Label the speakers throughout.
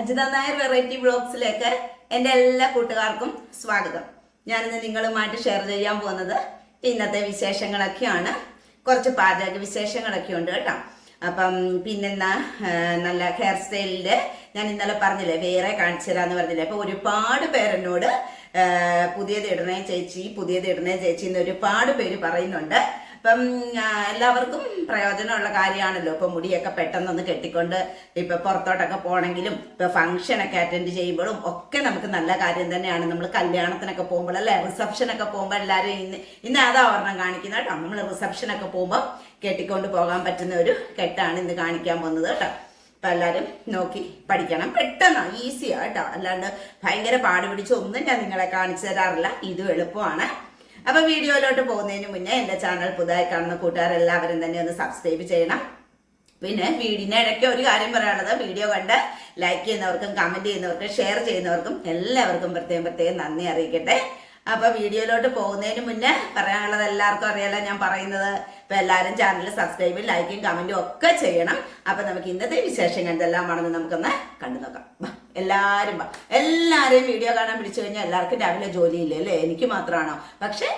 Speaker 1: Ajitha Nair variety ബ്ലോഗ്സിലേക്ക് എന്റെ എല്ലാ കൂട്ടുകാർക്കും സ്വാഗതം. ഞാനിന്ന് നിങ്ങളുമായിട്ട് ഷെയർ ചെയ്യാൻ പോകുന്നത് ഇന്നത്തെ വിശേഷങ്ങളൊക്കെയാണ്. കുറച്ച് പാചക വിശേഷങ്ങളൊക്കെ ഉണ്ട് കേട്ടോ. അപ്പം പിന്നെന്നാ നല്ല ഹെയർ സ്റ്റൈലിന്റെ ഞാൻ ഇന്നലെ പറഞ്ഞില്ലേ വേറെ കാണിച്ചു തരാമെന്ന് പറഞ്ഞില്ലേ. അപ്പോൾ ഒരുപാട് പേരെന്നോട് പുതിയത് ഇടണേ ചേച്ചി പുതിയത് ഇടണേ ചേച്ചി എന്ന് ഒരുപാട് പേര് പറയുന്നുണ്ട്. അപ്പം ആ, എല്ലാവർക്കും പ്രയോജനമുള്ള കാര്യമാണല്ലോ. ഇപ്പൊ മുടിയൊക്കെ പെട്ടെന്നൊന്ന് കെട്ടിക്കൊണ്ട് ഇപ്പൊ പുറത്തോട്ടൊക്കെ പോകണമെങ്കിലും ഇപ്പൊ ഫംഗ്ഷനൊക്കെ അറ്റൻഡ് ചെയ്യുമ്പോഴും ഒക്കെ നമുക്ക് നല്ല കാര്യം തന്നെയാണ്. നമ്മൾ കല്യാണത്തിനൊക്കെ പോകുമ്പോൾ അല്ലെ റിസപ്ഷനൊക്കെ പോകുമ്പോൾ എല്ലാവരും ഇന്ന് ഇന്ന് അതാ ഒരെണ്ണം കാണിക്കുന്നത് കേട്ടോ. നമ്മൾ റിസപ്ഷനൊക്കെ പോകുമ്പോൾ കെട്ടിക്കൊണ്ട് പോകാൻ പറ്റുന്ന ഒരു കെട്ടാണ് ഇന്ന് കാണിക്കാൻ പോകുന്നത് കേട്ടോ. അപ്പൊ എല്ലാവരും നോക്കി പഠിക്കണം. പെട്ടെന്ന് ഈസിയാ കേട്ടോ. അല്ലാണ്ട് ഭയങ്കര പാടുപിടിച്ച് ഒന്നും ഞാൻ നിങ്ങളെ കാണിച്ചു തരാറില്ല. ഇതും എളുപ്പമാണ്. അപ്പൊ വീഡിയോയിലോട്ട് പോകുന്നതിന് മുന്നേ എന്റെ ചാനൽ പുതുതായി കാണുന്ന കൂട്ടുകാരെല്ലാവരും തന്നെ ഒന്ന് സബ്സ്ക്രൈബ് ചെയ്യണം. പിന്നെ വീടിന്റെ ഇടയ്ക്ക് ഒരു കാര്യം പറയാനുള്ളത് വീഡിയോ കണ്ട് ലൈക്ക് ചെയ്യുന്നവർക്കും കമന്റ് ചെയ്യുന്നവർക്കും ഷെയർ ചെയ്യുന്നവർക്കും എല്ലാവർക്കും പ്രത്യേകം പ്രത്യേകം നന്ദി അറിയിക്കട്ടെ. അപ്പൊ വീഡിയോയിലോട്ട് പോകുന്നതിന് മുന്നേ പറയാനുള്ളത് എല്ലാവർക്കും അറിയാലോ ഞാൻ പറയുന്നത്. ഇപ്പൊ എല്ലാവരും ചാനൽ സബ്സ്ക്രൈബും ലൈക്കും കമന്റും ഒക്കെ ചെയ്യണം. അപ്പൊ നമുക്ക് ഇന്നത്തെ വിശേഷങ്ങൾ എന്തെല്ലാമാണെന്ന് നമുക്കൊന്ന് കണ്ടു നോക്കാം വാ. എല്ലാരെയും വീഡിയോ കാണാൻ പിടിച്ചു കഴിഞ്ഞാൽ എല്ലാവർക്കും രാവിലെ ജോലിയില്ല അല്ലേ? എനിക്ക് മാത്രമാണോ? പക്ഷെ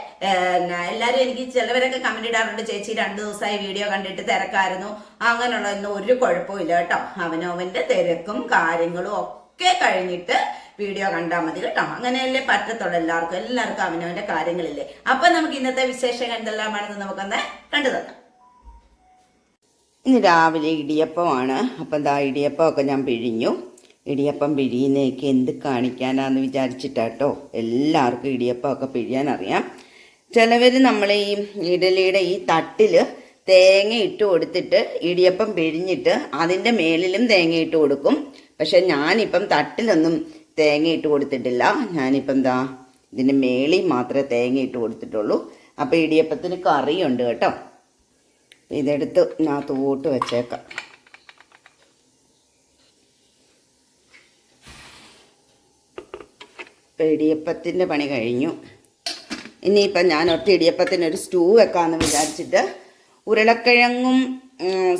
Speaker 1: എല്ലാരും എനിക്ക് ചിലവരൊക്കെ കമന്റ് ഇടാറുണ്ട്. ചേച്ചി രണ്ടു ദിവസമായി വീഡിയോ കണ്ടിട്ട് തിരക്കായിരുന്നു. അങ്ങനെയുള്ളതൊന്നും ഒരു കുഴപ്പമില്ല കേട്ടോ. അവനവന്റെ തിരക്കും കാര്യങ്ങളും ഒക്കെ കഴിഞ്ഞിട്ട് വീഡിയോ കണ്ടാൽ മതി കേട്ടോ. അങ്ങനെയല്ലേ പറ്റത്തുള്ളൂ എല്ലാവർക്കും. എല്ലാവർക്കും അവനവന്റെ കാര്യങ്ങളില്ലേ. അപ്പൊ നമുക്ക് ഇന്നത്തെ വിശേഷങ്ങൾ എന്തെല്ലാമാണെന്ന് നമുക്കൊന്ന് കണ്ടു തന്നെ
Speaker 2: ഇന്ന് രാവിലെ ഇടിയപ്പമാണ്. അപ്പം ദാ ഇടിയപ്പമൊക്കെ ഞാൻ പിഴിഞ്ഞു. ഇടിയപ്പം പിഴിയുന്നതൊക്കെ എന്ത് കാണിക്കാനാന്ന് വിചാരിച്ചിട്ടാട്ടോ എല്ലാവർക്കും ഇടിയപ്പമൊക്കെ പിഴിയാൻ അറിയാം. ചിലവർ നമ്മൾ ഈ ഇഡലിയുടെ ഈ തട്ടിൽ തേങ്ങ ഇട്ട് കൊടുത്തിട്ട് ഇടിയപ്പം പിഴിഞ്ഞിട്ട് അതിന്റെ മേലിലും തേങ്ങ ഇട്ട് കൊടുക്കും. പക്ഷെ ഞാനിപ്പം തട്ടിലൊന്നും തേങ്ങ ഇട്ട് കൊടുത്തിട്ടില്ല. ഞാനിപ്പം എന്താ ഇതിന്റെ മേളിൽ മാത്രമേ തേങ്ങ ഇട്ട് കൊടുത്തിട്ടുള്ളൂ. അപ്പോൾ ഇടിയപ്പത്തിന് കറിയുണ്ട് കേട്ടോ. ഇതെടുത്ത് ഞാൻ തൂട്ട് വെച്ചേക്കാം. ഇപ്പം ഇടിയപ്പത്തിന്റെ പണി കഴിഞ്ഞു. ഇനിയിപ്പം ഞാൻ ഒറ്റ ഇടിയപ്പത്തിന് ഒരു സ്റ്റൂ വെക്കാമെന്ന് വിചാരിച്ചിട്ട് ഉരുളക്കിഴങ്ങും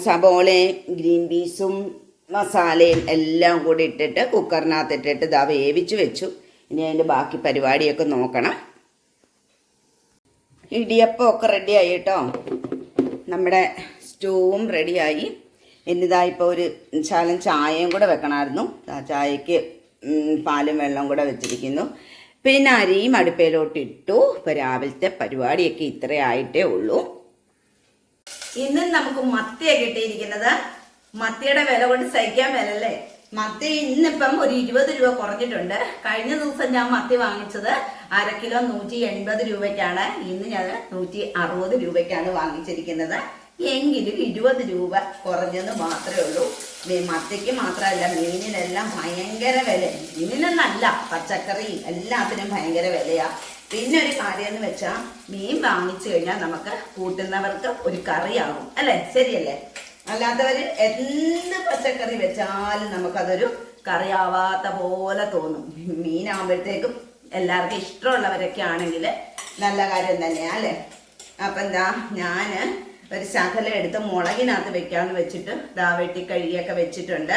Speaker 2: സബോളയും ഗ്രീൻ പീസും മസാലയും എല്ലാം കൂടി ഇട്ടിട്ട് കുക്കറിനകത്ത് ഇട്ടിട്ട് ഇതാ വേവിച്ച് വെച്ചു. ഇനി അതിന്റെ ബാക്കി പരിപാടിയൊക്കെ നോക്കണം. ഇടിയപ്പം ഒക്കെ റെഡിയായി കേട്ടോ. നമ്മുടെ സ്റ്റൂവും റെഡിയായി. എന്നിതാ ഇപ്പോൾ ഒരു ശാലം ചായയും കൂടെ വെക്കണമായിരുന്നു. ആ ചായക്ക് പാലും വെള്ളം കൂടെ വെച്ചിരിക്കുന്നു. പിന്നെ അരിയും അടുപ്പയിലോട്ട് ഇട്ടു ഇപ്പോൾ രാവിലത്തെ പരിപാടിയൊക്കെ ഇത്രയായിട്ടേ ഉള്ളൂ.
Speaker 1: ഇന്നും നമുക്ക് മത്തിയ കിട്ടിയിരിക്കുന്നത്. മത്തിയുടെ വില കൊണ്ട് സഹിക്കാൻ മേലല്ലേ മത്തി ഇന്നിപ്പം ഒരു ഇരുപത് രൂപ കുറഞ്ഞിട്ടുണ്ട്. കഴിഞ്ഞ ദിവസം ഞാൻ മത്തി വാങ്ങിച്ചത് അര കിലോ നൂറ്റി എൺപത് രൂപയ്ക്കാണ്. ഇന്ന് ഞാൻ നൂറ്റി അറുപത് രൂപയ്ക്കാണ് വാങ്ങിച്ചിരിക്കുന്നത്. എങ്കിലും ഇരുപത് രൂപ കുറഞ്ഞെന്ന് മാത്രമേ ഉള്ളൂ. മത്തിക്ക് മാത്രമല്ല മീനിനെല്ലാം ഭയങ്കര വില മീനിനൊന്നല്ല പച്ചക്കറി എല്ലാത്തിനും ഭയങ്കര വിലയാ. പിന്നെ ഒരു കാര്യം എന്ന് വെച്ചാൽ മീൻ വാങ്ങിച്ചു കഴിഞ്ഞാൽ നമുക്ക് കൂട്ടുന്നവർക്ക് ഒരു കറിയാകും അല്ലേ? ശരിയല്ലേ? അല്ലാത്തവർ എന്ത് പച്ചക്കറി വെച്ചാലും നമുക്കതൊരു കറിയാവാത്ത പോലെ തോന്നും. മീനാകുമ്പോഴത്തേക്കും എല്ലാവർക്കും ഇഷ്ടമുള്ളവരൊക്കെ ആണെങ്കിൽ നല്ല കാര്യം തന്നെയാ അല്ലേ? അപ്പം എന്താ ഞാൻ ഒരു ശകലം എടുത്ത് മുളകിനകത്ത് വെക്കാന്ന് വെച്ചിട്ട് ദാ വെട്ടി കഴുകിയൊക്കെ വെച്ചിട്ടുണ്ട്.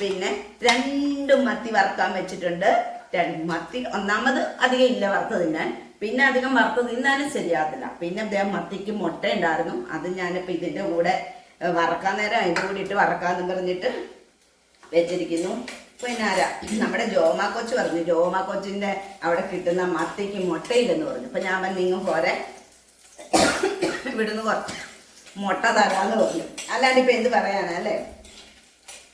Speaker 1: പിന്നെ രണ്ടും മത്തി വറുക്കാൻ വെച്ചിട്ടുണ്ട്. രണ്ട് മത്തി ഒന്നാമത് അധികം ഇല്ല വറുത്ത് തിന്നാൻ പിന്നെ അധികം വറുത്ത് തിന്നാനും ശരിയാകത്തില്ല. പിന്നെ അദ്ദേഹം മത്തിക്ക് മുട്ട ഉണ്ടായിരുന്നു. അത് ഞാനിപ്പോൾ ഇതിന്റെ കൂടെ വറക്കാൻ നേരം അതിന്റെ കൂടെ ഇട്ട് വറക്കാന്ന് പറഞ്ഞിട്ട് വെച്ചിരിക്കുന്നു. പിന്നെ ആരാ? നമ്മുടെ ജോമാ കൊച്ച് പറഞ്ഞു. ജോമാ കൊച്ചിന്റെ അവിടെ കിട്ടുന്ന മത്തിക്ക് മുട്ടയില്ലെന്ന് പറഞ്ഞു. അപ്പൊ ഞാൻ പറഞ്ഞു നിങ്ങൾ പോരെ. ഇവിടുന്ന് കുറച്ച്. മുട്ട തരാന്ന് പറഞ്ഞു. അല്ലാണ്ട് എന്ത് പറയാനാ അല്ലേ?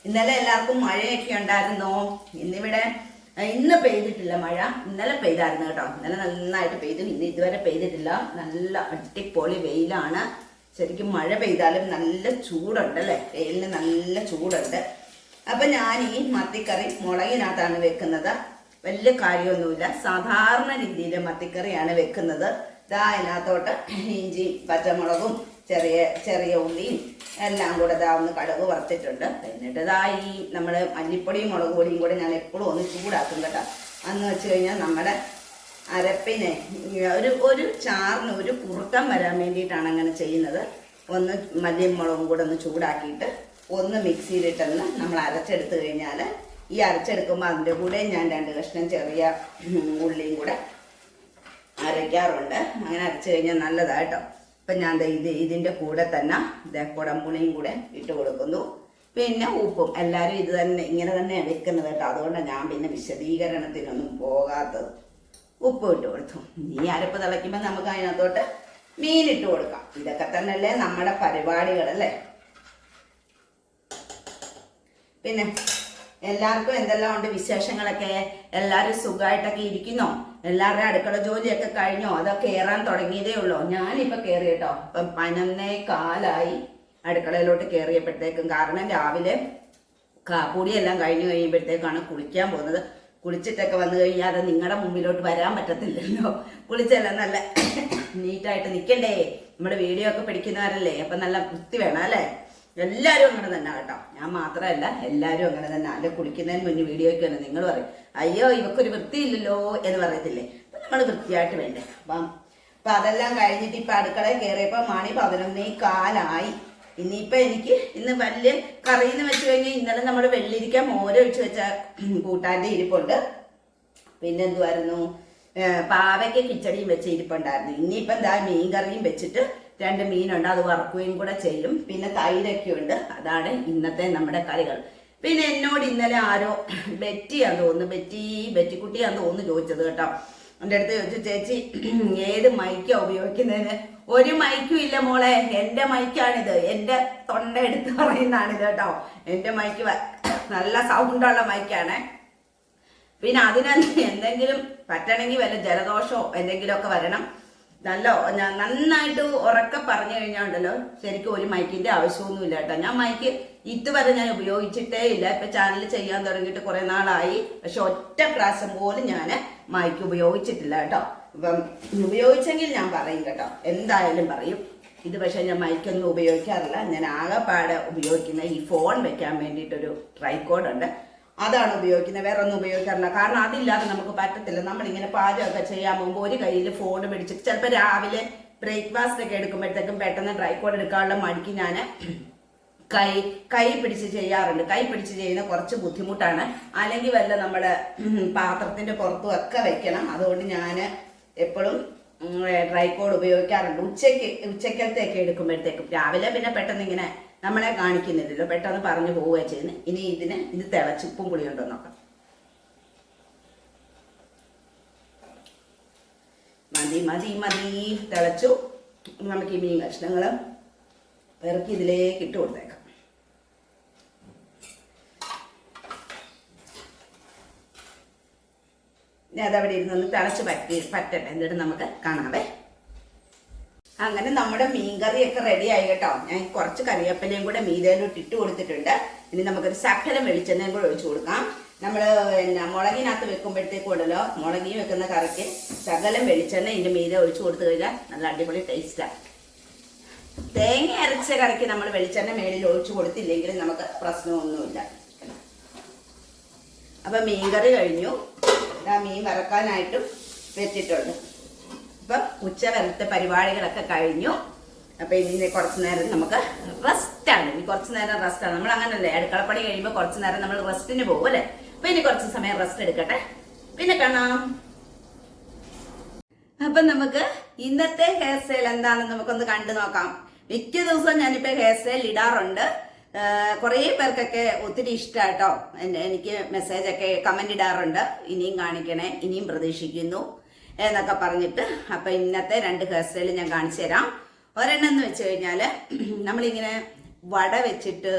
Speaker 1: ഇന്നലെ എല്ലാവർക്കും മഴയൊക്കെ ഉണ്ടായിരുന്നോ? ഇന്നിവിടെ ഇന്ന് പെയ്തിട്ടില്ല മഴ. ഇന്നലെ പെയ്തായിരുന്നു കേട്ടോ. ഇന്നലെ നന്നായിട്ട് പെയ്തു. ഇന്ന് ഇതുവരെ പെയ്തിട്ടില്ല. നല്ല അടിപൊളി വെയിലാണ്. ശരിക്കും മഴ പെയ്താലും നല്ല ചൂടുണ്ട് അല്ലേ? വെയിലിന് നല്ല ചൂടുണ്ട്. അപ്പൊ ഞാൻ ഈ മത്തിക്കറി മുളകിനകത്താണ് വെക്കുന്നത്. വലിയ കാര്യമൊന്നുമില്ല. സാധാരണ രീതിയിൽ മത്തിക്കറിയാണ് വെക്കുന്നത്. ഇതാ അതിനകത്തോട്ട് ഇഞ്ചി പച്ചമുളകും ചെറിയ ചെറിയ ഉള്ളിയും എല്ലാം കൂടെ ഇതാ ഒന്ന് കടുക് വറുത്തിട്ടുണ്ട്. എന്നിട്ട് ഇതാ ഈ നമ്മൾ മല്ലിപ്പൊടിയും മുളക് പൊടിയും കൂടെ ഞാൻ എപ്പോഴും ഒന്ന് ചൂടാക്കും കേട്ടോ. അന്ന് വെച്ച് കഴിഞ്ഞാൽ നമ്മുടെ അരപ്പിനെ ഒരു ഒരു ചാറിന് ഒരു കുറുക്കം വരാൻ വേണ്ടിയിട്ടാണ് അങ്ങനെ ചെയ്യുന്നത്. ഒന്ന് മല്ലിയും മുളകും കൂടെ ഒന്ന് ചൂടാക്കിയിട്ട് ഒന്ന് മിക്സിയിലിട്ടൊന്ന് നമ്മൾ അരച്ചെടുത്ത് കഴിഞ്ഞാൽ ഈ അരച്ചെടുക്കുമ്പോൾ അതിന്റെ കൂടെ ഞാൻ രണ്ട് കഷ്ണം ചെറിയ ഉള്ളിയും കൂടെ അരയ്ക്കാറുണ്ട്. അങ്ങനെ അരച്ചു കഴിഞ്ഞാൽ നല്ലതാട്ടോ അപ്പം ഞാൻ ഇത് ഇതിന്റെ കൂടെ തന്നെ ഇതേ കുടംപുളിയും കൂടെ ഇട്ട് കൊടുക്കുന്നു. പിന്നെ ഉപ്പും. എല്ലാവരും ഇത് തന്നെ ഇങ്ങനെ തന്നെ വെക്കുന്നത് കേട്ടോ. അതുകൊണ്ടാണ് ഞാൻ പിന്നെ വിശദീകരണത്തിനൊന്നും പോകാത്തത്. ഉപ്പ് ഇട്ട് കൊടുത്തു. നീ അരപ്പ് തിളയ്ക്കുമ്പോൾ നമുക്ക് അതിനകത്തോട്ട് മീനിട്ട് കൊടുക്കാം. ഇതൊക്കെ തന്നെയല്ലേ നമ്മുടെ പരിപാടികളല്ലേ പിന്നെ എല്ലാവർക്കും എന്തെല്ലാം ഉണ്ട് വിശേഷങ്ങളൊക്കെ? എല്ലാവരും സുഖമായിട്ടൊക്കെ ഇരിക്കുന്നോ? എല്ലാവരുടെയും അടുക്കള ജോലിയൊക്കെ കഴിഞ്ഞോ? അതൊക്കെ കയറാൻ തുടങ്ങിയതേ ഉള്ളൂ. ഞാനിപ്പോൾ കയറി കേട്ടോ. ഇപ്പം പതിനൊന്നേ കാലായി അടുക്കളയിലോട്ട് കയറിയപ്പോഴത്തേക്കും കാരണം രാവിലെ കാപ്പൂടിയെല്ലാം കഴിഞ്ഞ് കഴിയുമ്പോഴത്തേക്കാണ് കുളിക്കാൻ പോകുന്നത്. കുളിച്ചിട്ടൊക്കെ വന്നു കഴിഞ്ഞാൽ അത് നിങ്ങളുടെ മുമ്പിലോട്ട് വരാൻ പറ്റത്തില്ലല്ലോ. കുളിച്ചെല്ലാം നല്ല നീറ്റായിട്ട് നിൽക്കണ്ടേ നമ്മുടെ വീഡിയോ ഒക്കെ പിടിക്കുന്നവരല്ലേ? അപ്പം നല്ല വൃത്തി വേണം അല്ലേ? എല്ലാവരും അങ്ങനെ തന്നെ കേട്ടോ. ഞാൻ മാത്രമല്ല എല്ലാവരും അങ്ങനെ തന്നെ. അല്ലെ കുളിക്കുന്നതിന് മുന്നേ വീഡിയോയ്ക്ക് തന്നെ നിങ്ങൾ പറയും അയ്യോ ഇവക്കൊരു വൃത്തിയില്ലല്ലോ എന്ന് പറയത്തില്ലേ. അപ്പം നമ്മൾ വൃത്തിയായിട്ട് വേണ്ടേ. അപ്പം അപ്പം അതെല്ലാം കഴിഞ്ഞിട്ട് ഇപ്പം അടുക്കളയിൽ കയറിയപ്പോൾ മണി പതിനൊന്നേ കാലായി. ഇനിയിപ്പോൾ എനിക്ക് ഇന്ന് വലിയ കറിയെന്ന് വെച്ച് കഴിഞ്ഞാൽ ഇന്നലെ നമ്മൾ വെള്ളിരിക്കാൻ മോരൊഴിച്ച് വെച്ച കൂട്ടാന്റെ ഇരിപ്പുണ്ട്. പിന്നെ എന്തുവായിരുന്നു ഏഹ് പാവയ്ക്ക് കിച്ചടിയും വെച്ച് ഇരിപ്പുണ്ടായിരുന്നു. ഇനിയിപ്പം എന്താ മീൻ കറിയും വെച്ചിട്ട് രണ്ട് മീനുണ്ട് അത് വറക്കുകയും കൂടെ ചെയ്യും. പിന്നെ തൈരൊക്കെ ഉണ്ട് അതാണ് ഇന്നത്തെ നമ്മുടെ കറികൾ. പിന്നെ എന്നോട് ഇന്നലെ ആരോ ബെറ്റിയാന്ന് തോന്നുന്നു ബെറ്റി ബെറ്റിക്കുട്ടിയാന്ന് തോന്നുന്നു ചോദിച്ചത് കേട്ടോ. എന്റെ അടുത്ത് ചോദിച്ചു ചേച്ചി ഏത് മൈക്കാ ഉപയോഗിക്കുന്നതിന് ഒരു മൈക്കും ഇല്ല മോളെ എന്റെ മൈക്കാണിത്. എന്റെ തൊണ്ട എടുത്ത് പറയുന്നതാണിത് കേട്ടോ. എന്റെ മൈക്ക് നല്ല സൗണ്ടുള്ള മൈക്കാണേ. പിന്നെ അതിനെന്തെങ്കിലും പറ്റണമെങ്കിൽ വല്ല ജലദോഷമോ എന്തെങ്കിലുമൊക്കെ വരണം. നല്ല നന്നായിട്ട് ഉറക്കെ പറഞ്ഞു കഴിഞ്ഞാൽ ഉണ്ടല്ലോ ശരിക്കും ഒരു മൈക്കിന്റെ ആവശ്യമൊന്നുമില്ല കേട്ടോ. ഞാൻ മൈക്ക് ഇതുവരെ ഞാൻ ഉപയോഗിച്ചിട്ടേ ഇല്ല. ഇപ്പൊ ചാനൽ ചെയ്യാൻ തുടങ്ങിയിട്ട് കുറെ നാളായി. പക്ഷെ ഒറ്റ പ്രാവശ്യം പോലും ഞാൻ മൈക്ക് ഉപയോഗിച്ചിട്ടില്ല കേട്ടോ. അപ്പം ഉപയോഗിച്ചെങ്കിൽ ഞാൻ പറയും കേട്ടോ. എന്തായാലും പറയും. ഇത് പക്ഷെ ഞാൻ മൈക്കൊന്നും ഉപയോഗിക്കാറില്ല. ഞാൻ ആകെപ്പാടെ ഉപയോഗിക്കുന്ന ഈ ഫോൺ വെക്കാൻ വേണ്ടിയിട്ടൊരു ട്രൈക്കോഡ് ഉണ്ട്. അതാണ് ഉപയോഗിക്കുന്നത്. വേറെ ഒന്നും ഉപയോഗിക്കാറില്ല. കാരണം അതില്ലാതെ നമുക്ക് പറ്റത്തില്ല. നമ്മളിങ്ങനെ പാചകമൊക്കെ ചെയ്യാൻ പോകുമ്പോൾ ഒരു കയ്യിൽ ഫോൺ പിടിച്ചിട്ട് ചിലപ്പോൾ രാവിലെ ബ്രേക്ക്ഫാസ്റ്റ് ഒക്കെ എടുക്കുമ്പോഴത്തേക്കും പെട്ടെന്ന് ഡ്രൈ കോഡ് എടുക്കാനുള്ള മടിക്ക് ഞാൻ കൈ കൈ പിടിച്ച് ചെയ്യാറുണ്ട്. കൈ പിടിച്ച് ചെയ്യുന്ന കുറച്ച് ബുദ്ധിമുട്ടാണ്. അല്ലെങ്കിൽ വല്ല നമ്മുടെ പാത്രത്തിന്റെ പുറത്തും ഒക്കെ വെക്കണം. അതുകൊണ്ട് ഞാൻ എപ്പോഴും ഡ്രൈ ട്രൈക്കോഡ് ഉപയോഗിക്കാറുണ്ട്. ഉച്ചയ്ക്ക് ഉച്ചക്കലത്തെയൊക്കെ എടുക്കുമ്പോഴത്തേക്കും. രാവിലെ പിന്നെ പെട്ടെന്ന് ഇങ്ങനെ നമ്മളെ കാണിക്കുന്നില്ലല്ലോ പെട്ടെന്ന് പറഞ്ഞു പോവുക ചെയ്യുന്നത് ഇനി ഇതിന് ഇത് തിളച്ച് ഉപ്പും പുളിയും ഉണ്ടോ നോക്കാം. മതി മതി മതി. തിളച്ചു. നമുക്ക് ഈ മീൻ കഷ്ണങ്ങൾ ഇറക്കി ഇതിലേക്ക് ഇട്ട് കൊടുത്തേക്കാം. ഇനി അതവിടെ ഇരുന്നൊന്ന് തിളച്ച് പറ്റി പറ്റട്ടെ. എന്നിട്ട് നമുക്ക് കാണാവേ അങ്ങനെ നമ്മുടെ മീൻകറിയൊക്കെ റെഡി ആയി കേട്ടോ. ഞാൻ കുറച്ച് കറിവേപ്പിലയും കൂടെ മീതയിലോട്ട് ഇട്ട് കൊടുത്തിട്ടുണ്ട്. ഇനി നമുക്കൊരു സകലം വെളിച്ചെണ്ണയും കൂടെ ഒഴിച്ചു കൊടുക്കാം. നമ്മൾ പിന്നെ മുളകിനകത്ത് വെക്കുമ്പോഴത്തേക്കും ഉണ്ടല്ലോ മുളകി വെക്കുന്ന കറിക്ക് സകലം വെളിച്ചെണ്ണ ഇതിന്റെ മീത ഒഴിച്ചു കൊടുത്തു കഴിഞ്ഞാൽ നല്ല അടിപൊളി ടേസ്റ്റാണ് തേങ്ങ അരച്ച കറിക്ക് നമ്മൾ വെളിച്ചെണ്ണ മേളിൽ ഒഴിച്ചു കൊടുത്തില്ലെങ്കിൽ നമുക്ക് പ്രശ്നമൊന്നുമില്ല. അപ്പം മീൻകറി കഴിഞ്ഞു. ഞാൻ മീൻ വറക്കാനായിട്ടും വെച്ചിട്ടുണ്ട്. അപ്പം ഉച്ചവരത്തെ പരിപാടികളൊക്കെ കഴിഞ്ഞു. അപ്പം ഇനി കുറച്ച് നേരം നമുക്ക് റെസ്റ്റാണ് ഇനി കുറച്ച് നേരം റെസ്റ്റാണ് നമ്മൾ അങ്ങനല്ലേ അടുക്കളപ്പണി കഴിയുമ്പോൾ കുറച്ച് നേരം നമ്മൾ റെസ്റ്റിന് പോകും അല്ലേ? അപ്പം ഇനി കുറച്ച് സമയം റെസ്റ്റ് എടുക്കട്ടെ. പിന്നെ കാണാം. അപ്പൊ നമുക്ക് ഇന്നത്തെ ഹെയർ സ്റ്റൈൽ എന്താണെന്ന് നമുക്കൊന്ന് കണ്ടു നോക്കാം. മിക്ക ദിവസവും ഞാനിപ്പോ ഹെയർ സ്റ്റൈൽ ഇടാറുണ്ട്. കുറേ പേർക്കൊക്കെ ഒത്തിരി ഇഷ്ടാട്ടോ. എന്നെ- എനിക്ക് മെസ്സേജൊക്കെ കമന്റ് ഇടാറുണ്ട്. ഇനിയും കാണിക്കണേ. ഇനിയും പ്രതീക്ഷിക്കുന്നു. എന്നൊക്കെ പറഞ്ഞിട്ട് അപ്പൊ ഇന്നത്തെ രണ്ട് ഹെയർ സ്റ്റൈൽ ഞാൻ കാണിച്ചു തരാം. ഒരെണ്ണം എന്ന് വെച്ച് കഴിഞ്ഞാൽ നമ്മളിങ്ങനെ വട വെച്ചിട്ട്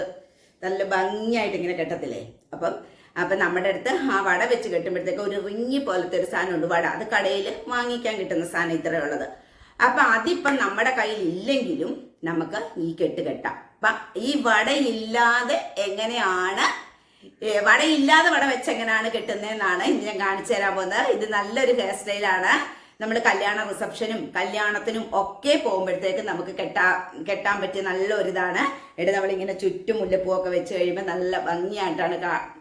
Speaker 1: നല്ല ഭംഗിയായിട്ട് ഇങ്ങനെ കെട്ടത്തില്ലേ? അപ്പം അപ്പൊ നമ്മുടെ അടുത്ത് ആ വട വെച്ച് കെട്ടുമ്പോഴത്തേക്ക് ഒരു റിങ്ങി പോലത്തെ ഒരു സാധനം ഉണ്ട് വട. അത് കടയിൽ വാങ്ങിക്കാൻ കിട്ടുന്ന സാധനം ഇത്രയേ ഉള്ളത്. അപ്പൊ അതിപ്പം നമ്മുടെ കയ്യിൽ ഇല്ലെങ്കിലും നമുക്ക് ഈ കെട്ട് കെട്ടാം. അപ്പൊ ഈ വടയില്ലാതെ എങ്ങനെയാണ് ഏ, ഇല്ലാതെ വട വെച്ചെങ്ങനെയാണ് കിട്ടുന്നതെന്നാണ് ഇന്ന് ഇനി ഞാൻ കാണിച്ചു തരാൻ പോകുന്നത്. ഇത് നല്ലൊരു ഹെയർ സ്റ്റൈലാണ് നമ്മൾ കല്യാണ റിസപ്ഷനും കല്യാണത്തിനും ഒക്കെ പോകുമ്പോഴത്തേക്ക് നമുക്ക് കെട്ടാ കെട്ടാൻ പറ്റിയ നല്ല ഒരിതാണ് ഇവിടെ നമ്മളിങ്ങനെ ചുറ്റും മുല്ലപ്പൂവൊക്കെ വെച്ച് കഴിയുമ്പോൾ നല്ല ഭംഗിയായിട്ടാണ്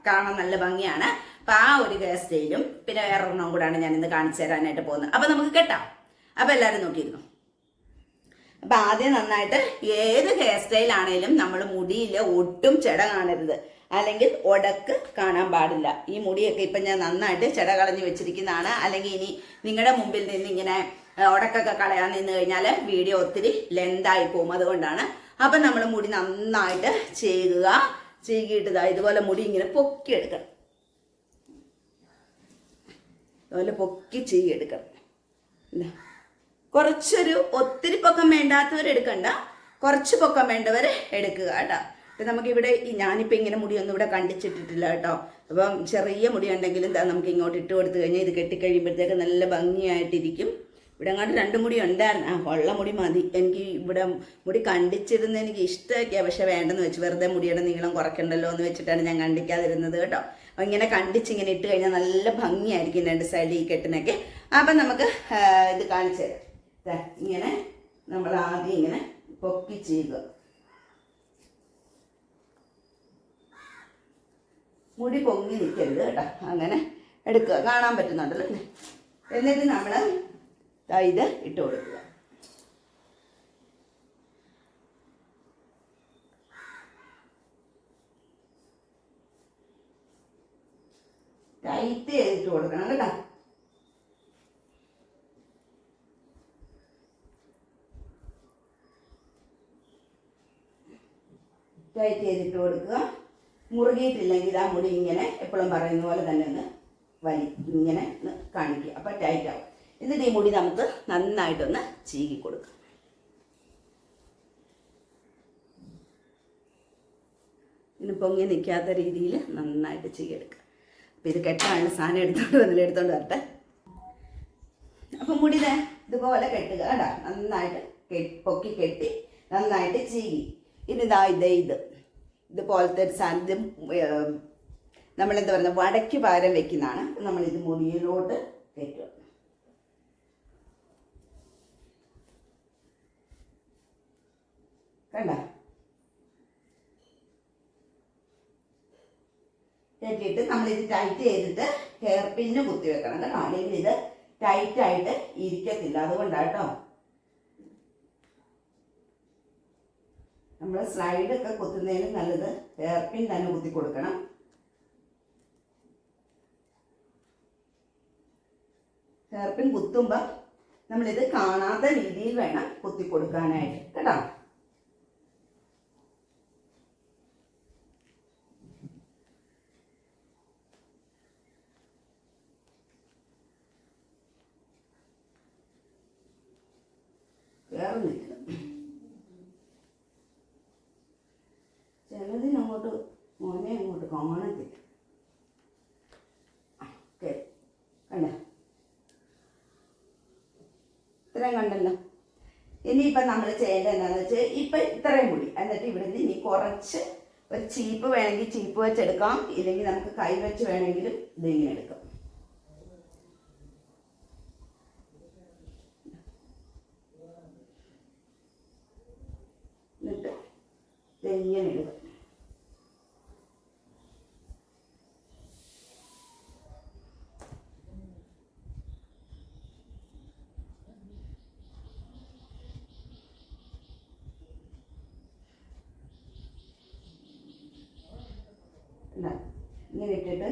Speaker 1: കാണാൻ നല്ല ഭംഗിയാണ്. അപ്പൊ ആ ഒരു ഹെയർ സ്റ്റൈലും പിന്നെ വേറൊരെണ്ണം കൂടാണ് ഞാൻ ഇന്ന് കാണിച്ചു തരാനായിട്ട് പോകുന്നത്. അപ്പൊ നമുക്ക് കെട്ടാം. അപ്പൊ എല്ലാവരും നോക്കിയിരുന്നു അപ്പൊ ആദ്യം നന്നായിട്ട് ഏത് ഹെയർ സ്റ്റൈലാണേലും നമ്മൾ മുടിയിൽ ഒട്ടും ചെട കാണരുത്. അല്ലെങ്കിൽ ഒടക്ക് കാണാൻ പാടില്ല. ഈ മുടിയൊക്കെ ഇപ്പം ഞാൻ നന്നായിട്ട് ചെട കളഞ്ഞ് വെച്ചിരിക്കുന്നതാണ്. അല്ലെങ്കിൽ ഇനി നിങ്ങളുടെ മുമ്പിൽ നിന്ന് ഇങ്ങനെ ഒടക്കൊക്കെ കളയാൻ നിന്ന് കഴിഞ്ഞാൽ വീഡിയോ ഒത്തിരി ലെന്തായി പോകും. അതുകൊണ്ടാണ് അപ്പം നമ്മൾ മുടി നന്നായിട്ട് ചെയ്യുക. ചീകിയിട്ട് ദാ ഇതുപോലെ മുടി ഇങ്ങനെ പൊക്കി പൊക്കിയെടുക്കണം അതുപോലെ പൊക്കി ചീകിയെടുക്കണം. കുറച്ചൊരു ഒത്തിരി പൊക്കം വേണ്ടാത്തവർ എടുക്കണ്ട. കുറച്ച് പൊക്കം വേണ്ടവർ എടുക്കുക കേട്ടോ. ഇപ്പം നമുക്കിവിടെ ഈ ഞാനിപ്പോൾ ഇങ്ങനെ മുടിയൊന്നും ഇവിടെ കണ്ടിച്ചിട്ടിട്ടില്ല കേട്ടോ. അപ്പം ചെറിയ മുടി ഉണ്ടെങ്കിലും നമുക്ക് ഇങ്ങോട്ട് ഇട്ട് കൊടുത്തു കഴിഞ്ഞാൽ ഇത് കെട്ടിക്കഴിയുമ്പോഴത്തേക്ക് നല്ല ഭംഗിയായിട്ടിരിക്കും. ഇവിടെ അങ്ങോട്ട് രണ്ട് മുടി ഉണ്ടായിരുന്നു. ആ ഉള്ള മുടി മതി. എനിക്ക് ഇവിടെ മുടി കണ്ടിച്ചിരുന്ന എനിക്ക് ഇഷ്ടമൊക്കെയാണ് പക്ഷെ വേണ്ടെന്ന് വെച്ച് വെറുതെ മുടിയുടെ നീളം കുറയ്ക്കണ്ടല്ലോ എന്ന് വെച്ചിട്ടാണ് ഞാൻ കണ്ടിക്കാതിരുന്നത് കേട്ടോ. അപ്പോൾ ഇങ്ങനെ കണ്ടിച്ച് ഇങ്ങനെ ഇട്ട് കഴിഞ്ഞാൽ നല്ല ഭംഗിയായിരിക്കും രണ്ട് സൈഡിൽ ഈ കെട്ടിനൊക്കെ. അപ്പം നമുക്ക് ഇത് കാണിച്ചു തരാം. ഇങ്ങനെ നമ്മൾ ആദ്യം ഇങ്ങനെ പൊക്കി ചെയ്യുക. മുടി പൊങ്ങി നിൽക്കരുത് കേട്ടോ. അങ്ങനെ എടുക്കുക. കാണാൻ പറ്റുന്നുണ്ടല്ലോ എന്നിട്ട് നമ്മൾ ഇത് ഇട്ട് കൊടുക്കുക. ടൈറ്റ് ചെയ്തിട്ട് കൊടുക്കണം കേട്ടോ. ടൈറ്റ് ചെയ്തിട്ട് കൊടുക്കുക. മുറുകിയിട്ടില്ലെങ്കിൽ ആ മുടി ഇങ്ങനെ എപ്പോഴും പറയുന്ന പോലെ തന്നെ ഒന്ന് വലി ഇങ്ങനെ കാണിക്കുക. അപ്പം ടൈറ്റ് ആവും. എന്നിട്ട് ഈ മുടി നമുക്ക് നന്നായിട്ടൊന്ന് ചീകി കൊടുക്കാം. ഇനി പൊങ്ങി നിൽക്കാത്ത രീതിയിൽ നന്നായിട്ട് ചീകിയെടുക്കുക അപ്പം ഇത് കെട്ടാണ് സാധനം എടുത്തോണ്ട് വന്നില്ല എടുത്തോണ്ട് വരട്ടെ. അപ്പം മുടി ഇതുപോലെ കെട്ടുക കേട്ടോ. നന്നായിട്ട് പൊക്കി കെട്ടി നന്നായിട്ട് ചീകി. ഇനി ഇതാ ഇത് ഇത്. ഇതുപോലത്തെ ഒരു സാന്നിധ്യം നമ്മളെന്താ പറയുക വടക്ക് പകരം വെക്കുന്നതാണ്. നമ്മളിത് മുറിയിലോട്ട് കയറ്റുക. കണ്ട? കെട്ടിയിട്ട് നമ്മളിത് ടൈറ്റ് ചെയ്തിട്ട് ഹെയർ പിന്ന് കുത്തി വെക്കണം കേട്ടോ. അല്ലെങ്കിൽ ഇത് ടൈറ്റ് ആയിട്ട് ഇരിക്കത്തില്ല. അതുകൊണ്ടാട്ടോ നമ്മൾ സ്ലൈഡ് ഒക്കെ കുത്തുന്നതിന് നല്ലത് ഹെയർപിൻ തന്നെ കുത്തി കൊടുക്കണം. ഹെയർപിൻ കുത്തുമ്പോൾ നമ്മളിത് കാണാത്ത രീതിയിൽ വേണം കുത്തി കൊടുക്കാനായിട്ട് കേട്ടോ? ഇത്രയും കണ്ടല്ലോ. ഇനിയിപ്പം നമ്മൾ ചെയ്യേണ്ടത് എന്താണെന്ന് വെച്ചാൽ ഇപ്പം ഇത്രയും കൂടി. എന്നിട്ട് ഇവിടെ നിന്ന് ഇനി കുറച്ച് ഒരു ചീപ്പ് വേണമെങ്കിൽ ചീപ്പ് വെച്ചെടുക്കാം. ഇല്ലെങ്കിൽ നമുക്ക് കൈ വെച്ച് വേണമെങ്കിലും ഇതിങ്ങനെ എടുക്കാം. എന്നിട്ട് ഇതെങ്ങനെ എടുക്കാം. ഇതാ, ഇങ്ങനെ ഇട്ടിട്ട്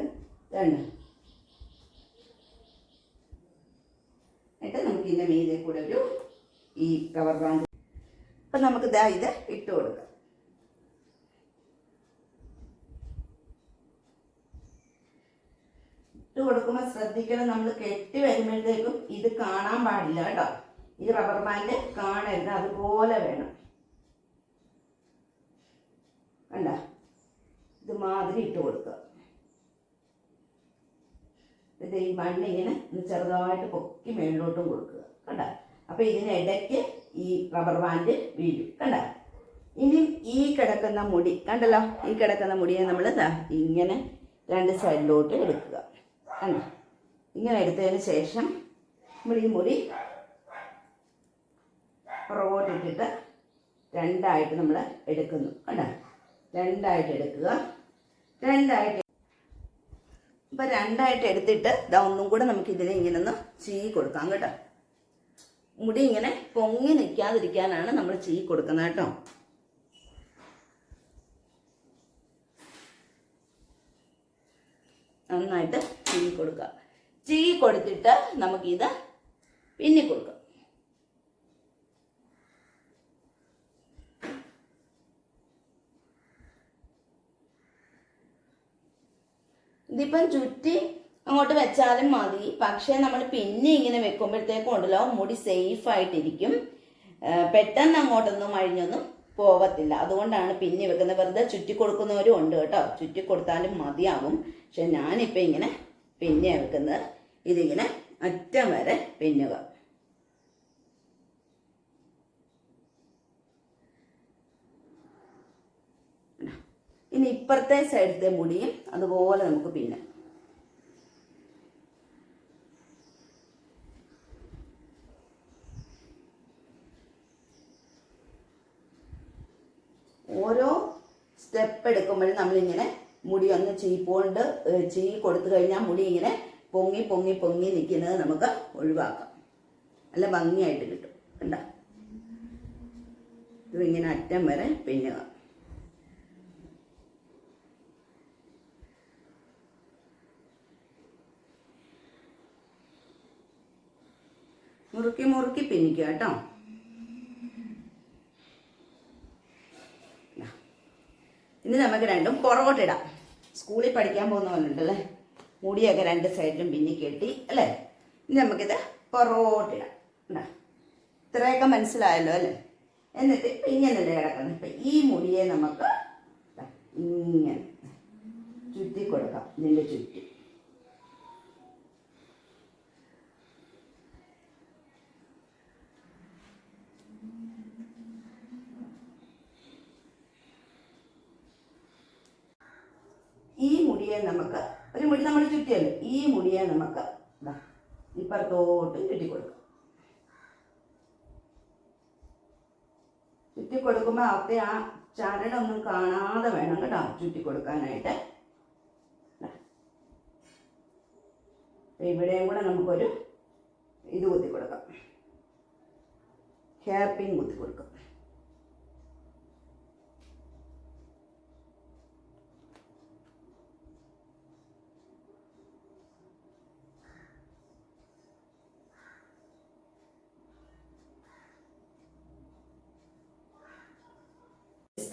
Speaker 1: എന്നിട്ട് നമുക്ക് ഇതിന്റെ മീതെ കൂടെ ഒരു ഈ കവർ ബാങ്ക് അപ്പം നമുക്ക് ഇതാ ഇത് ഇട്ട് കൊടുക്കാം. ഇട്ട് കൊടുക്കുമ്പോൾ ശ്രദ്ധിക്കണം നമ്മൾ കെട്ടി വരുമ്പോഴത്തേക്കും ഇത് കാണാൻ പാടില്ല കേട്ടോ. ഈ റബ്ബർ ബാൻഡ് കാണരുത് അതുപോലെ വേണം. കണ്ട? ഇതുമാതിരി ഇട്ട് കൊടുക്കുക. ഇത് ഈ മണ്ണ് ഇങ്ങനെ ഒന്ന് ചെറുതായിട്ട് പൊക്കി മേളിലോട്ടും കൊടുക്കുക. കണ്ട? അപ്പൊ ഇതിനിടയ്ക്ക് ഈ റബ്ബർ ബാൻഡ് വീഴും. കണ്ട? ഇനി ഈ കിടക്കുന്ന മുടി കണ്ടല്ലോ? ഈ കിടക്കുന്ന മുടിയെ നമ്മൾ ഇങ്ങനെ രണ്ട് സൈഡിലോട്ട് എടുക്കുക. കണ്ട? ഇങ്ങനെ എടുത്തതിന് ശേഷം നമ്മൾ ഈ മുടി പുറകോട്ടിട്ടിട്ട് രണ്ടായിട്ട് നമ്മൾ എടുക്കുന്നു. കണ്ട? രണ്ടായിട്ട് എടുക്കുക. രണ്ടായിട്ട്. ഇപ്പം രണ്ടായിട്ട് എടുത്തിട്ട് ഇതാ ഒന്നും കൂടെ നമുക്ക് ഇതിനെ ഇങ്ങനെ ഒന്ന് ചീ കൊടുക്കാം കേട്ടോ. മുടി ഇങ്ങനെ പൊങ്ങി നിൽക്കാതിരിക്കാനാണ് നമ്മൾ ചീ കൊടുക്കുന്നത് കേട്ടോ. നന്നായിട്ട് ചീ കൊടുക്കുക ചീ കൊടുത്തിട്ട് നമുക്കിത് പിന്നി കൊടുക്കാം. ഇതിപ്പം ചുറ്റി അങ്ങോട്ട് വെച്ചാലും മതി. പക്ഷേ നമ്മൾ പിന്നെ ഇങ്ങനെ വെക്കുമ്പോഴത്തേക്കും ഉണ്ടല്ലോ മുടി സേഫ് ആയിട്ടിരിക്കും. പെട്ടെന്ന് അങ്ങോട്ടൊന്നും അഴിഞ്ഞൊന്നും പോകത്തില്ല അതുകൊണ്ടാണ് പിന്നെ വെക്കുന്നത്. വെറുതെ ചുറ്റി കൊടുക്കുന്നവരും ഉണ്ട് കേട്ടോ. ചുറ്റി കൊടുത്താലും മതിയാവും പക്ഷെ ഞാനിപ്പോൾ ഇങ്ങനെ പിന്നെ വെക്കുന്നത്. ഇതിങ്ങനെ അറ്റം വരെ പിന്നുക. ഇനി ഇപ്പുറത്തെ സൈഡത്തെ മുടിയും അതുപോലെ നമുക്ക് പിന്നെ. ഓരോ സ്റ്റെപ്പ് എടുക്കുമ്പോഴും നമ്മളിങ്ങനെ മുടി ഒന്ന് ചീപ്പോണ്ട് പോണ്ട് ചീ കൊടുത്തു കഴിഞ്ഞാൽ മുടി ഇങ്ങനെ പൊങ്ങി പൊങ്ങി പൊങ്ങി നിൽക്കുന്നത് നമുക്ക് ഒഴിവാക്കാം. നല്ല ഭംഗിയായിട്ട് കിട്ടും. കണ്ട? ഇതിങ്ങനെ അറ്റം വരെ പിന്നുക. മുറുക്കി മുറുക്കി പിന്നിക്കുക കേട്ടോ. ഇനി നമുക്ക് രണ്ടും പുറകോട്ട് ഇടാം. സ്കൂളിൽ പഠിക്കാൻ പോകുന്ന പോലെ ഉണ്ടല്ലേ മുടിയൊക്കെ രണ്ട് സൈഡിലും പിന്നി കെട്ടി അല്ലേ? ഇനി നമുക്കിത് പുറകോട്ടിടാം ഇത്രയൊക്കെ മനസ്സിലായല്ലോ അല്ലേ? എന്നിട്ട് ഇങ്ങനെ കിടക്കണം ഇപ്പം ഈ മുടിയെ നമുക്ക് ഇങ്ങനെ ചുറ്റി കൊടുക്കാം. ഇതിന്റെ ചുറ്റി ഈ മുടിയെ നമുക്ക്. ഒരു മുടി നമ്മൾ ചുറ്റിയല്ലോ ഈ മുടിയെ നമുക്ക് ഇപ്പുറത്തോട്ട് ചുറ്റി കൊടുക്കാം ചുറ്റി കൊടുക്കുമ്പോൾ അവിടുത്തെ ആ ചരടൊന്നും കാണാതെ വേണം കേട്ടോ ചുറ്റി കൊടുക്കാനായിട്ട് ഇവിടെയും കൂടെ നമുക്കൊരു ഇത് കുത്തി കൊടുക്കാം ഹെയർ പിൻ കുത്തി കൊടുക്കാം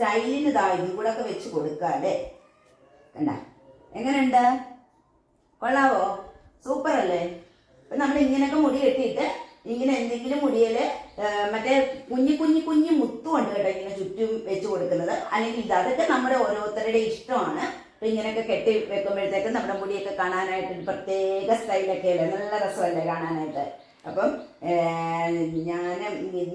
Speaker 1: സ്റ്റൈലിന് ഇതാ ഇതും കൂടെ ഒക്കെ വെച്ച് കൊടുക്കാല്ലേ കണ്ട? എങ്ങനെയുണ്ട്? കൊള്ളാവോ? സൂപ്പർ അല്ലേ? ഇപ്പൊ നമ്മൾ ഇങ്ങനെയൊക്കെ മുടി കെട്ടിയിട്ട് ഇങ്ങനെ എന്തെങ്കിലും മുടിയിൽ ആ, മറ്റേ കുഞ്ഞു കുഞ്ഞു കുഞ്ഞു മുത്തുമുണ്ട് കേട്ടോ ഇങ്ങനെ ചുറ്റും വെച്ച് കൊടുക്കുന്നത്. അല്ലെങ്കിൽ ഇത് അതൊക്കെ നമ്മുടെ ഓരോരുത്തരുടെ ഇഷ്ടമാണ്. അപ്പൊ ഇങ്ങനെയൊക്കെ കെട്ടി വെക്കുമ്പോഴത്തേക്ക് നമ്മുടെ മുടിയൊക്കെ കാണാനായിട്ട് പ്രത്യേക സ്റ്റൈലൊക്കെ അല്ലേ നല്ല രസമല്ലേ കാണാനായിട്ട്? അപ്പം ഞാൻ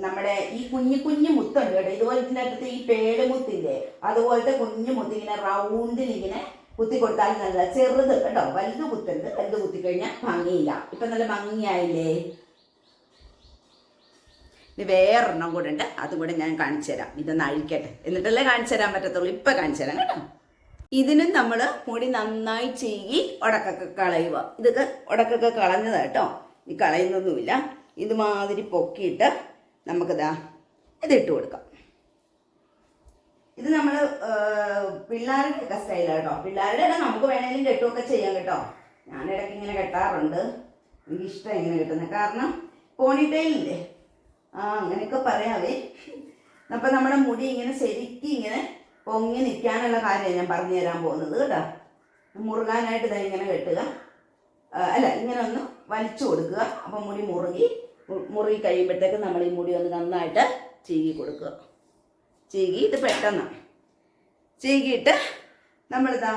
Speaker 1: നമ്മുടെ ഈ കുഞ്ഞു കുഞ്ഞു മുത്തുണ്ട് കേട്ടോ. ഇതുപോലെ ഇതിന്റെ അകത്ത് ഈ പേടുമുത്തില്ലേ അതുപോലത്തെ കുഞ്ഞു മുത്ത് ഇങ്ങനെ റൗണ്ടിൽ ഇങ്ങനെ കുത്തി കൊടുത്താൽ നല്ല ചെറുത് കേട്ടോ. വലുത് കുത്തരുത് വലുത് കുത്തി കഴിഞ്ഞാൽ ഭംഗിയില്ല ഇപ്പം നല്ല ഭംഗിയായില്ലേ ഇത് വേറൊരെണ്ണം കൂടെ ഉണ്ട്. അതും കൂടെ ഞാൻ കാണിച്ചു തരാം. ഇതൊന്ന് അഴിക്കട്ടെ. എന്നിട്ടല്ലേ കാണിച്ചു തരാൻ പറ്റത്തുള്ളൂ. ഇപ്പം കാണിച്ചു തരാം കേട്ടോ. ഇതിനും നമ്മൾ മുടി നന്നായി ചെയ്യി ഉടക്കൊക്കെ കളയുക. ഇതൊക്കെ ഉടക്കൊക്കെ കളഞ്ഞതാ കേട്ടോ. ഈ കളയുന്നൊന്നുമില്ല. ഇതുമാതിരി പൊക്കിയിട്ട് നമുക്കിതാ ഇതിട്ട് കൊടുക്കാം. ഇത് നമ്മൾ പിള്ളേരുടെ ഒക്കെ സ്റ്റൈലാണ് കേട്ടോ പിള്ളേരുടെ ഇട നമുക്ക് വേണമെങ്കിലും കെട്ടുമൊക്കെ ചെയ്യാം കേട്ടോ. ഞാൻ ഇടയ്ക്ക് ഇങ്ങനെ കെട്ടാറുണ്ട്. എനിക്ക് ഇഷ്ടം ഇങ്ങനെ കെട്ടുന്നത് കാരണം പോണിറ്റെയിലില്ലേ ആ അങ്ങനെയൊക്കെ പറയാവേ. അപ്പം നമ്മുടെ മുടി ഇങ്ങനെ ശരിക്കും ഇങ്ങനെ പൊങ്ങി നിൽക്കാനുള്ള കാര്യമാണ് ഞാൻ പറഞ്ഞു തരാൻ പോകുന്നത് കേട്ടോ. മുറുകാനായിട്ട് ഇതാ ഇങ്ങനെ കെട്ടുക. അല്ല ഇങ്ങനെ ഒന്ന് വലിച്ചു കൊടുക്കുക. അപ്പം മുടി മുറുകി മുറുകി കഴിയുമ്പോഴത്തേക്ക് നമ്മൾ ഈ മുടി ഒന്ന് നന്നായിട്ട് ചീകി കൊടുക്കുക. ചീകി ഇത് പെട്ടെന്ന്. ചീകിയിട്ട് നമ്മളിതാ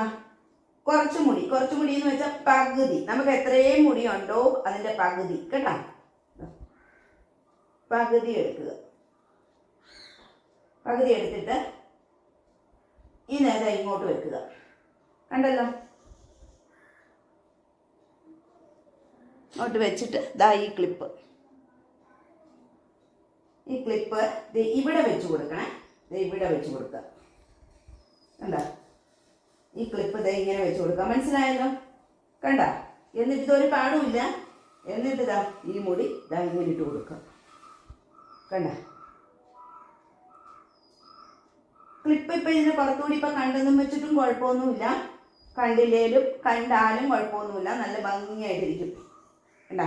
Speaker 1: കുറച്ച് മുടി കുറച്ച് മുടി എന്ന് വെച്ചാൽ പകുതി. നമുക്ക് എത്രയും ഉണ്ടോ അതിന്റെ പകുതി കേട്ടോ? പകുതി എടുക്കുക. പകുതി എടുത്തിട്ട് ഈ നേരം ഇങ്ങോട്ട് വെക്കുക. കണ്ടല്ലോ? ഇങ്ങോട്ട് വെച്ചിട്ട് ദാ ഈ ക്ലിപ്പ് ഈ ക്ലിപ്പ് ഇവിടെ വെച്ച് കൊടുക്കണേ. ദേ ഇവിടെ വെച്ച് കൊടുക്കുക കണ്ട? ഈ ക്ലിപ്പ് ദേ ഇങ്ങനെ വെച്ച് കൊടുക്കുക മനസ്സിലായല്ലോ? കണ്ട? എന്നിട്ട് ഒരു പാടുമില്ല എന്നിട്ട് ഇതാ ഈ മുടി ദാ ഇങ്ങനെ ഇട്ട് കൊടുക്കുക കണ്ട? ക്ലിപ്പ് ഇപ്പം ഇതിന് പുറത്തുകൂടി ഇപ്പം കണ്ടെന്നും വെച്ചിട്ടും കുഴപ്പമൊന്നുമില്ല. കണ്ടില്ലേലും കണ്ടാലും കുഴപ്പമൊന്നുമില്ല. നല്ല ഭംഗിയായിട്ടിരിക്കും. കണ്ടാ?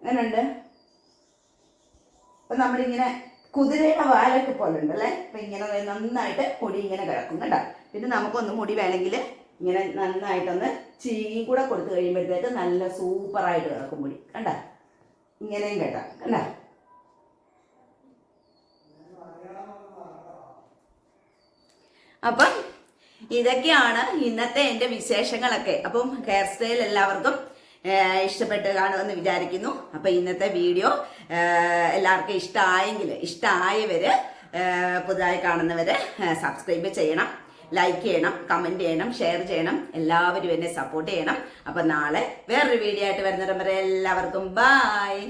Speaker 1: അങ്ങനെയുണ്ട് അപ്പൊ നമ്മളിങ്ങനെ കുതിരയുടെ വാലൊക്കെ പോലെ ഉണ്ട് അല്ലേ അപ്പൊ ഇങ്ങനെ നന്നായിട്ട് മുടി ഇങ്ങനെ കിടക്കും കേട്ടോ. പിന്നെ നമുക്കൊന്ന് മുടി വേണമെങ്കിൽ ഇങ്ങനെ നന്നായിട്ടൊന്ന് ചീയും കൂടെ കൊടുത്തു കഴിയുമ്പോഴത്തേക്ക് നല്ല സൂപ്പറായിട്ട് കിടക്കും മുടി. കണ്ട? ഇങ്ങനെയും കേട്ടാ. കണ്ട? അപ്പം ഇതൊക്കെയാണ് ഇന്നത്തെ എന്റെ വിശേഷങ്ങളൊക്കെ. അപ്പം ഹെയർ സ്റ്റൈൽ എല്ലാവർക്കും ഇഷ്ടപ്പെട്ട് കാണുമെന്ന് വിചാരിക്കുന്നു. അപ്പം ഇന്നത്തെ വീഡിയോ എല്ലാവർക്കും ഇഷ്ടമായെങ്കിൽ ഇഷ്ടമായവര് ഏഹ്, പുതുതായി കാണുന്നവര് സബ്സ്ക്രൈബ് ചെയ്യണം ലൈക്ക് ചെയ്യണം കമന്റ് ചെയ്യണം ഷെയർ ചെയ്യണം എല്ലാവരും എന്നെ സപ്പോർട്ട് ചെയ്യണം. അപ്പം നാളെ വേറൊരു വീഡിയോ ആയിട്ട് വരുന്നിടം വരെ എല്ലാവർക്കും ബായ്